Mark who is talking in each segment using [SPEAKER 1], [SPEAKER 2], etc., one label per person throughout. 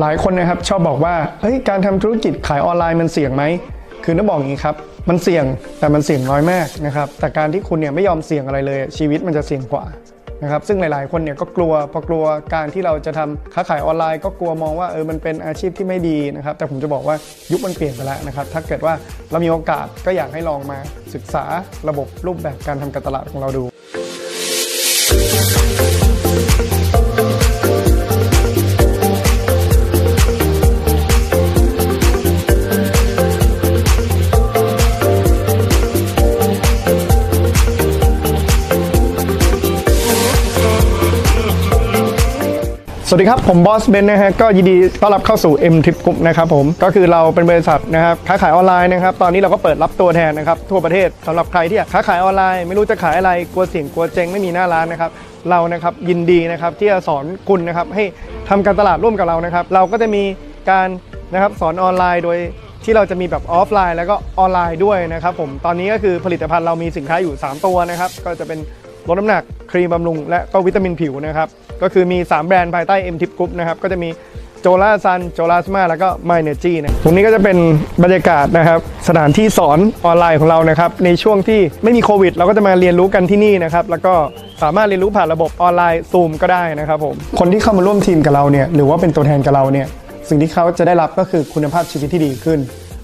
[SPEAKER 1] หลายคนนะครับชอบบอกว่าเฮ้ยการทำธุรกิจขายออนไลน์มันเสี่ยงไหมคือต้องบอกอย่างนี้ครับมันเสี่ยงแต่มันเสี่ยงน้อยมากนะครับแต่การที่คุณเนี่ยไม่ยอมเสี่ยงอะไรเลยชีวิตมันจะเสี่ยงกว่านะครับซึ่งหลายๆคนเนี่ยก็กลัวพอกลัวการที่เราจะทำค้าขายออนไลน์ ก็กลัวมองว่าเออมันเป็นอาชีพที่ไม่ดีนะครับแต่ผมจะบอกว่ายุคมันเปลี่ยนไปแล้วนะครับถ้าเกิดว่าเรามีโอกาสก็อยากให้ลองมาศึกษาระบบรูปแบบการทำการตลาดของเราดู วัสดีครับ ผมบอสเบนนะฮะก็ยินดีต้อนรับเข้าสู่ M Trip Group นะครับผมก็คือเราเป็นบริษัทนะครับค้าขายออนไลน์นะครับตอนนี้เราก็เปิดรับตัวแทนนะครับทั่วประเทศสำหรับใครที่อยากค้าขายออนไลน์ ไม่รู้จะขายอะไรกลัวเสี่ยงกลัวเจ๊งไม่มีหน้าร้านนะครับเรานะครับยินดีนะครับที่จะสอนคุณนะครับให้ทำการตลาดร่วมกับเรานะครับเราก็จะมีการนะครับสอนออนไลน์โดยที่เราจะมีแบบออฟไลน์ แล้วก็ออนไลน์ด้วยนะครับผมตอนนี้ก็คือผลิตภัณฑ์เรามีสินค้าอยู่ 3 ตัวนะครับก็จะเป็น ลดน้ำหนักครีมบำรุง และก็วิตามินผิวนะครับ ก็คือมี 3 แบรนด์ภายใต้ M Tip Group นะครับ ก็จะมีโจลาซันโจลาสมาแล้วก็ My Energy นะตรงนี้ก็จะเป็นบรรยากาศนะครับ สถานที่สอนออนไลน์ของเรานะครับ ในช่วงที่ไม่มีโควิด เราก็จะมาเรียนรู้กันที่นี่นะครับ แล้วก็สามารถเรียนรู้ผ่านระบบออนไลน์ซูมก็ได้นะครับผม คนที่เข้ามาร่วมทีมกับเราเนี่ย หรือว่าเป็นตัวแทนกับเราเนี่ย สิ่งที่เขาจะได้รับก็คือคุณภาพชีวิตที่ดีขึ้น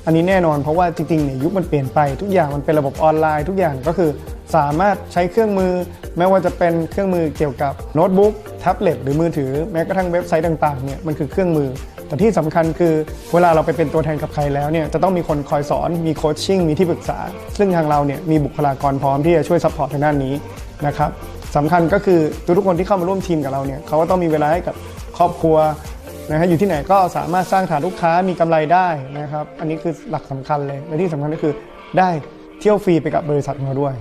[SPEAKER 1] อันนี้แน่นอนเพราะว่าจริงๆเนี่ยยุคมันเปลี่ยนไปทุกอย่างมันเป็นระบบออนไลน์ทุกอย่างก็คือ สามารถใช้เครื่องมือ ไม่ว่าจะเป็นเครื่องมือเกี่ยวกับโน้ตบุ๊กแท็บเล็ตหรือมือถือแม้กระทั่งเว็บไซต์ต่างๆเนี่ยมันคือเครื่องมือ แต่ที่สำคัญคือเวลาเราไปเป็นตัวแทนกับใครแล้วเนี่ยจะต้องมีคนคอยสอนมีโคชชิ่งมีที่ปรึกษา ซึ่งทางเราเนี่ยมีบุคลากรพร้อมที่จะช่วยซัพพอร์ตทางด้านนี้นะครับสำคัญก็คือทุกคนที่เข้ามาร่วมทีมกับเราเนี่ยเขาก็ต้องมีเวลาให้กับครอบครัวนะฮะอยู่ที่ไหนก็สามารถสร้างฐานลูกค้ามีกำไรได้นะครับ อันนี้คือหลักสำคัญเลยและที่สำคัญก็คือได้เที่ยวฟรีไปกับบริษัทเราด้วย